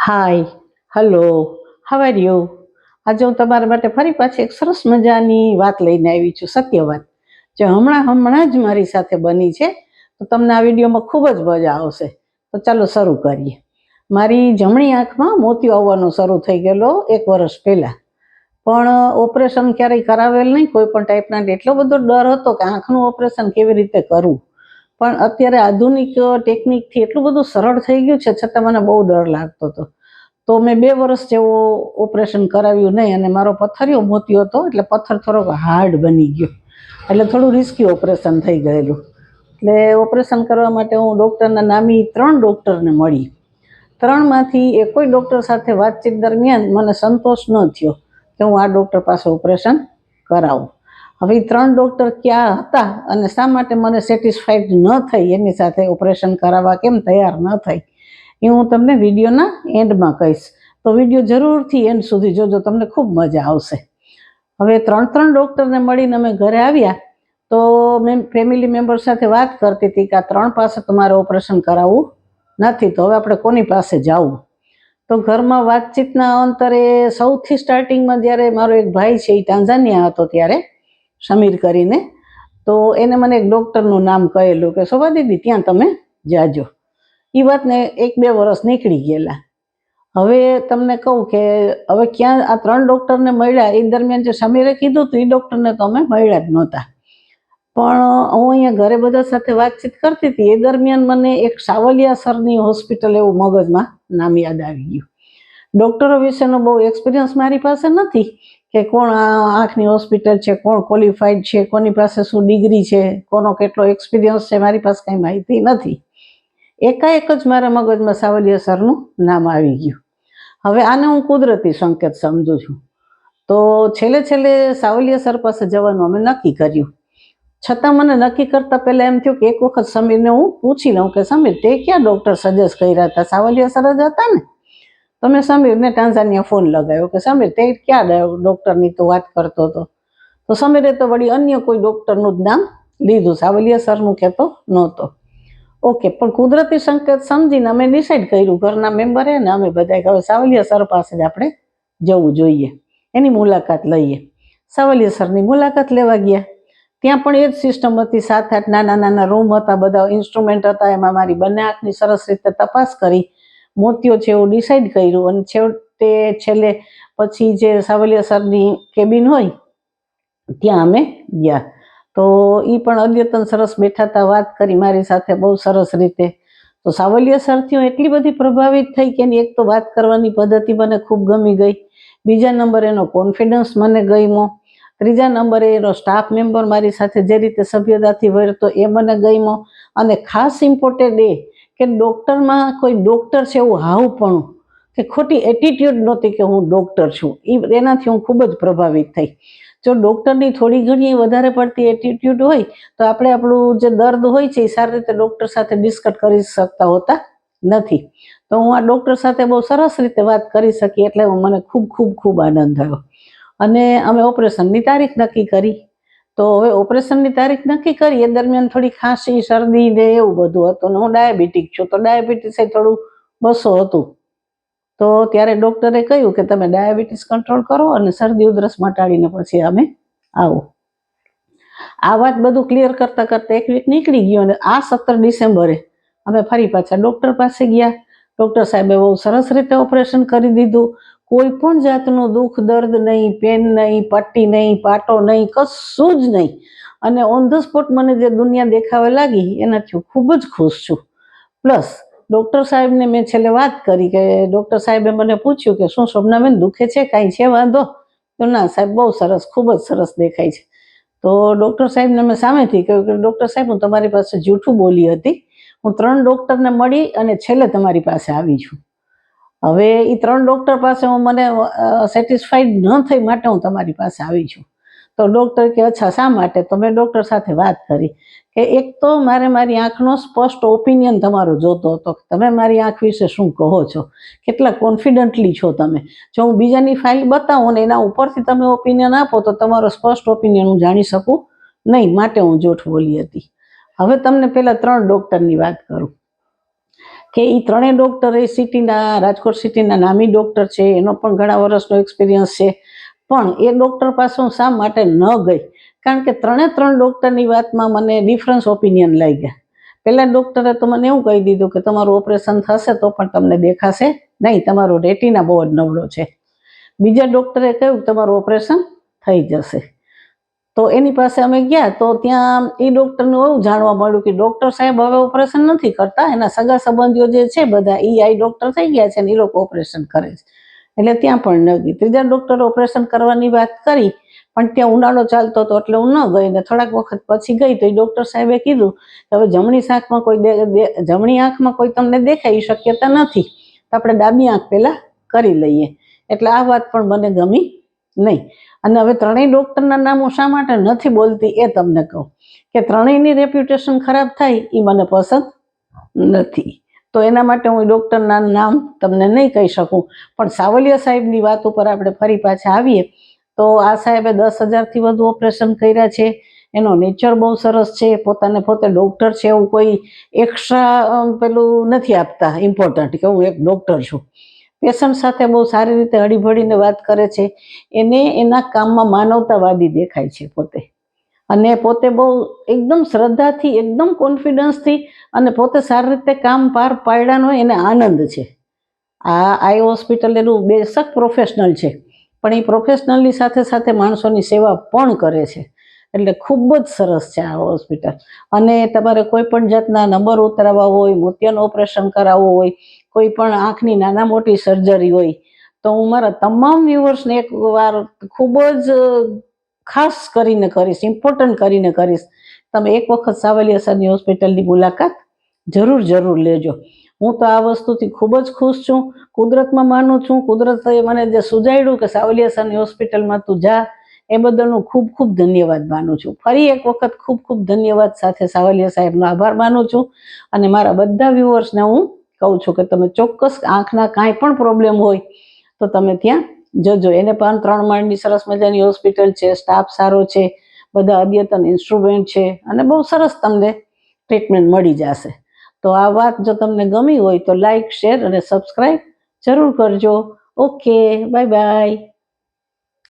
Hi hello how are આજે હું તમારા માટે ફરી પાછી એક સરસ મજાની વાત લઈને આવી છું સત્ય વાત જે હમણાં હમણાં જ મારી સાથે બની છે, તો તમને આ વિડીયોમાં ખૂબ જ મજા આવશે. તો ચાલો શરૂ કરીએ. મારી જમણી આંખમાં મોતિયો આવવાનો શરૂ થઈ ગયેલો એક વર્ષ પહેલાં. પણ ઓપરેશન ક્યારેય કરાવેલ નહીં, કોઈ પણ ટાઈપના એટલો બધો ડર હતો કે આંખનું ઓપરેશન કેવી રીતે કરવું પણ અત્યારે આધુનિક ટેકનિકથી એટલું બધું સરળ થઈ ગયું છે, છતાં મને બહુ ડર લાગતો હતો. તો મેં બે વર્ષ જેવો ઓપરેશન કરાવ્યું નહીં અને મારો પથ્થરિયો મોતિયો હતો, એટલે પથ્થર થોડોક હાર્ડ બની ગયો. એટલે થોડું રિસ્કી ઓપરેશન થઈ ગયેલું. એટલે ઓપરેશન કરવા માટે હું ડૉક્ટરના નામી ત્રણ ડૉક્ટરને મળી. ત્રણમાંથી એ કોઈ ડૉક્ટર સાથે વાતચીત દરમિયાન મને સંતોષ ન થયો કે હું આ ડૉક્ટર પાસે ઓપરેશન કરાવું. હવે ત્રણ ડૉક્ટર ક્યાં હતા અને શા માટે મને સેટિસ્ફાઈડ ન થઈ? એની સાથે ઓપરેશન કરાવવા કેમ તૈયાર ન થઈ? એ હું તમને વિડીયોના એન્ડમાં કહીશ. તો વીડિયો જરૂરથી એન્ડ સુધી જોજો, તમને ખૂબ મજા આવશે. હવે ત્રણ ત્રણ ડૉક્ટરને મળીને અમે ઘરે આવ્યા, તો મેં ફેમિલી મેમ્બર સાથે વાત કરતી હતી કે આ ત્રણ પાસે તમારે ઓપરેશન કરાવવું નથી, તો હવે આપણે કોની પાસે જવું? તો ઘરમાં વાતચીતના અંતરે સૌથી સ્ટાર્ટિંગમાં જ્યારે મારો એક ભાઈ છે એ ટાંઝાનિયા હતો ત્યારે સમીર કરીને, તો એને મને એક ડૉક્ટરનું નામ કહેલું કે, શોભા દીદી, ત્યાં તમે જાજો. એ વાતને એક બે વર્ષ નીકળી ગયેલા. હવે તમને કહું કે, હવે ક્યાં આ ત્રણ ડૉક્ટરને મળ્યા એ દરમિયાન જે સમીરે કીધું હતું એ ડૉક્ટરને તો અમે મળ્યા જ નહોતા. પણ હું અહીંયા ઘરે બધા સાથે વાતચીત કરતી હતી, એ દરમિયાન મને એક સાવલિયા સરની હોસ્પિટલ એવું મગજમાં નામ યાદ આવી ગયું. ડૉક્ટરો વિશેનો બહુ એક્સપિરિયન્સ મારી પાસે નથી કે કોણ આંખની હોસ્પિટલ છે, કોણ ક્વોલિફાઈડ છે, કોની પાસે શું ડિગ્રી છે, કોનો કેટલો એક્સપિરિયન્સ છે, મારી પાસે કંઈ માહિતી નથી. એકાએક જ મારા મગજમાં સાવલિયા સરનું નામ આવી ગયું. હવે આને હું કુદરતી સંકેત સમજું છું. તો છેલ્લે છેલ્લે સાવલિયા સર પાસે જવાનું અમે નક્કી કર્યું. છતાં મને નક્કી કરતા પહેલાં એમ થયું કે એક વખત સમીરને હું પૂછી લઉં કે સમીર, તે ક્યાં ડૉક્ટર સજેસ્ટ કર્યા હતા? સાવલિયા સર જ હતા ને? તો મેં સમીરને ટાંઝાનિયા ફોન લગાવ્યો કે, સમીર, તે ક્યાં ડૉક્ટરની તો વાત કરતો હતો? તો સમીરે તો વળી અન્ય કોઈ ડૉક્ટરનું જ નામ લીધું સાવલિયા સરનું કહેતો નહોતો. ઓકે, પણ કુદરતી સંકેત સમજીને અમે ડિસાઈડ કર્યું. ઘરના મેમ્બરે ને અમે બધાએ હવે સાવલિયા સર પાસે જ આપણે જવું જોઈએ. એની મુલાકાત લઈએ. સાવલિયા સરની મુલાકાત લેવા ગયા. ત્યાં પણ એ જ સિસ્ટમ હતી. સાત આઠ નાના નાના રૂમ હતા. બધા ઇન્સ્ટ્રુમેન્ટ હતા. એમાં મારી બંને આંખની સરસ રીતે તપાસ કરી. મોતિયો છે એવું ડિસાઈડ કર્યું અને છેવટે છેલ્લે પછી જે સાવલિયા સરની કેબિન હોય, ત્યાં અમે ગયા. તો એ પણ અદ્યતન સરસ બેઠા હતા વાત કરી મારી સાથે, બહુ સરસ રીતે. તો સાવલિયા સરથી હું એટલી બધી પ્રભાવિત થઈ કે એની એક તો વાત કરવાની પદ્ધતિ મને ખૂબ ગમી ગઈ. બીજા નંબર એનો કોન્ફિડન્સ મને ગમ્યો. ત્રીજા નંબરે એનો સ્ટાફ મેમ્બર મારી સાથે જે રીતે સભ્યતાથી વર્તો એ મને ગમ્યો. અને ખાસ ઇમ્પોર્ટેડ એ કે ડૉક્ટરમાં કોઈ ડૉક્ટર છે એવું હાવપણું કે ખોટી એટીટ્યુડ નહોતી કે હું ડૉક્ટર છું. એ એનાથી હું ખૂબ જ પ્રભાવિત થઈ. જો ડૉક્ટરની થોડી ઘણી વધારે પડતી એટીટ્યુડ હોય, તો આપણે આપણું જે દર્દ હોય છે એ સારી રીતે ડૉક્ટર સાથે ડિસ્કટ કરી શકતા હોતા નથી. તો હું આ ડૉક્ટર સાથે બહુ સરસ રીતે વાત કરી શકી, એટલે મને ખૂબ ખૂબ ખૂબ આનંદ થયો. અને અમે ઓપરેશનની તારીખ નક્કી કરી. તો હવે ઓપરેશનની તારીખ નક્કી કરી એ દરમિયાન થોડી ખાંસી, શરદી ને એવું બધું હતું હું ડાયાબિટીક છું. તો ડાયાબિટીસ થોડું બસો હતું. તો ત્યારે ડૉક્ટરે કહ્યું કે તમે ડાયાબિટીસ કંટ્રોલ કરો અને શરદી, ઉધરસ મટાડીને પછી અમે આવો. આ વાત બધું ક્લિયર કરતા કરતા એક વીક નીકળી ગયો અને આ સત્તર ડિસેમ્બરે અમે ફરી પાછા ડૉક્ટર પાસે ગયા. ડૉક્ટર સાહેબે બહુ સરસ રીતે ઓપરેશન કરી દીધું. કોઈ પણ જાતનું દુઃખ, દર્દ નહીં પેન નહીં પટ્ટી નહીં, પાટો નહીં, કશું જ નહીં. અને ઓન ધ સ્પોટ મને જે દુનિયા દેખાવા લાગી, એનાથી હું ખૂબ જ ખુશ છું. પ્લસ ડૉક્ટર સાહેબને મેં છેલ્લે વાત કરી કે ડૉક્ટર સાહેબે મને પૂછ્યું કે, શું શોભનાબેન દુખે છે? કાંઈ છે? વાંધો? તો ના, સાહેબ, બહુ સરસ, ખૂબ જ સરસ દેખાય છે. તો ડૉક્ટર સાહેબને મેં સામેથી કહ્યું કે ડૉક્ટર સાહેબ, હું તમારી પાસે જૂઠું બોલી હતી. હું ત્રણ ડૉક્ટરને મળી અને છેલ્લે તમારી પાસે આવી છું. હવે એ ત્રણ ડૉક્ટર પાસે હું મને સેટિસ્ફાઈડ ન થઈ માટે હું તમારી પાસે આવી છું. તો ડૉક્ટર કે, અચ્છા, શા માટે? તો મેં ડૉક્ટર સાથે વાત કરી કે, એક તો મારે મારી આંખનો સ્પષ્ટ ઓપિનિયન તમારો જોતો હતો. કે તમે મારી આંખ વિશે શું કહો છો? કેટલા કોન્ફિડન્ટલી છો તમે? જો હું બીજાની ફાઇલ બતાવું ને એના ઉપરથી તમે ઓપિનિયન આપો, તો તમારો સ્પષ્ટ ઓપિનિયન હું જાણી શકું નહીં. માટે હું જૂઠ બોલી હતી. હવે તમને પહેલાં ત્રણ ડૉક્ટરની વાત કરું. કે એ ત્રણેય ડૉક્ટર એ સિટીના, રાજકોટ સિટીના નામી ડૉક્ટર છે, એનો પણ ઘણા વર્ષનો એક્સપિરિયન્સ છે. પણ એ ડૉક્ટર પાસે હું શા માટે ન ગઈ? કારણ કે ત્રણે ત્રણ ડૉક્ટરની વાતમાં મને ડિફરન્સ ઓપિનિયન લઈ ગયા પહેલાં ડૉક્ટરે તો મને એવું કહી દીધું કે તમારું ઓપરેશન થશે તો પણ તમને દેખાશે નહીં, તમારો રેટિના બહુ જ નબળો છે. બીજા ડૉક્ટરે કહ્યું તમારું ઓપરેશન થઈ જશે. તો એની પાસે અમે ગયા તો ત્યાં એ ડૉક્ટરનું એવું જાણવા મળ્યું કે ડૉક્ટર સાહેબ હવે ઓપરેશન નથી કરતા. એના સગા સંબંધીઓ જે છે બધા એ આઈ ડૉક્ટર થઈ ગયા છે ને એ લોકો ઓપરેશન કરે છે. એટલે ત્યાં પણ ન ગઈ. ત્રીજા ડૉક્ટરે ઓપરેશન કરવાની વાત કરી, પણ ત્યાં ઉનાળો ચાલતો હતો એટલે હું ન ગઈ ને થોડાક વખત પછી ગઈ તો એ ડૉક્ટર સાહેબે કીધું કે હવે જમણી આંખમાં કોઈ જમણી આંખમાં કોઈ તમને દેખાય એ શક્યતા નથી. તો આપણે ડાબી આંખ પહેલાં કરી લઈએ. એટલે આ વાત પણ મને ગમી. નહીં. અને હવે ત્રણેય ડૉક્ટરના નામો શા માટે નથી બોલતી એ તમને કહું. કે ત્રણેયની રેપ્યુટેશન ખરાબ થાય એ મને પસંદ નથી. તો એના માટે હું ડૉક્ટરના નામ તમને નહીં કહી શકું. પણ સાવલિયા સાહેબની વાત ઉપર આપણે ફરી પાછા આવીએ, તો આ સાહેબે દસ હજારથી વધુ ઓપરેશન કર્યા છે. એનો નેચર બહુ સરસ છે. પોતાને પોતે ડૉક્ટર છે એવું કોઈ એક્સ્ટ્રા પેલું નથી આપતા ઇમ્પોર્ટન્ટ કે હું એક ડૉક્ટર છું. પેશન્ટ સાથે બહુ સારી રીતે હળીભળીને વાત કરે છે, એને એના કામમાં માનવતાવાદી દેખાય છે પોતે. અને પોતે બહુ એકદમ શ્રદ્ધાથી, એકદમ કોન્ફિડન્સથી અને પોતે સારી રીતે કામ પાર પાડ્યાનો એને આનંદ છે. આ આઈ હોસ્પિટલ એનું બેશક પ્રોફેશનલ છે, પણ એ પ્રોફેશનલની સાથે સાથે માણસોની સેવા પણ કરે છે. એટલે ખૂબ જ સરસ છે આ હોસ્પિટલ. અને તમારે કોઈ પણ જાતના નંબર ઉતરાવવા હોય, મોતિયાનું ઓપરેશન કરાવવું હોય કોઈ પણ આંખની નાના મોટી સર્જરી હોય, તો હું મારા તમામ વ્યુઅર્સને એક વાર ખૂબ જ ખાસ કરીને કરીશ ઇમ્પોર્ટન્ટ કરીને કરીશ. તમે એક વખત સાવલિયા સરની હોસ્પિટલની મુલાકાત જરૂર જરૂર લેજો. હું તો આ વસ્તુથી ખૂબ જ ખુશ છું. કુદરતમાં માનું છું, કુદરતે મને જે સુજાડ્યું કે સાવલિયા સરની હોસ્પિટલમાં તું જા, એ બદલ હું ખૂબ ખૂબ ધન્યવાદ માનું છું. ફરી એક વખત ખૂબ ખૂબ ધન્યવાદ સાથે સાવલિયા સાહેબનો આભાર માનું છું. અને મારા બધા વ્યુઅર્સને હું કહું છું કે તમે ચોક્કસ આંખના કાંઈ પણ પ્રોબ્લેમ હોય, તો તમે ત્યાં જજો. એને પણ ત્રણ માળની સરસ મજાની હોસ્પિટલ છે સ્ટાફ સારો છે, બધા અદ્યતન ઇન્સ્ટ્રુમેન્ટ છે અને બહુ સરસ તમને ટ્રીટમેન્ટ મળી જશે. તો આ વાત જો તમને ગમી હોય તો લાઈક શેર અને સબસ્ક્રાઈબ જરૂર કરજો. Okay bye bye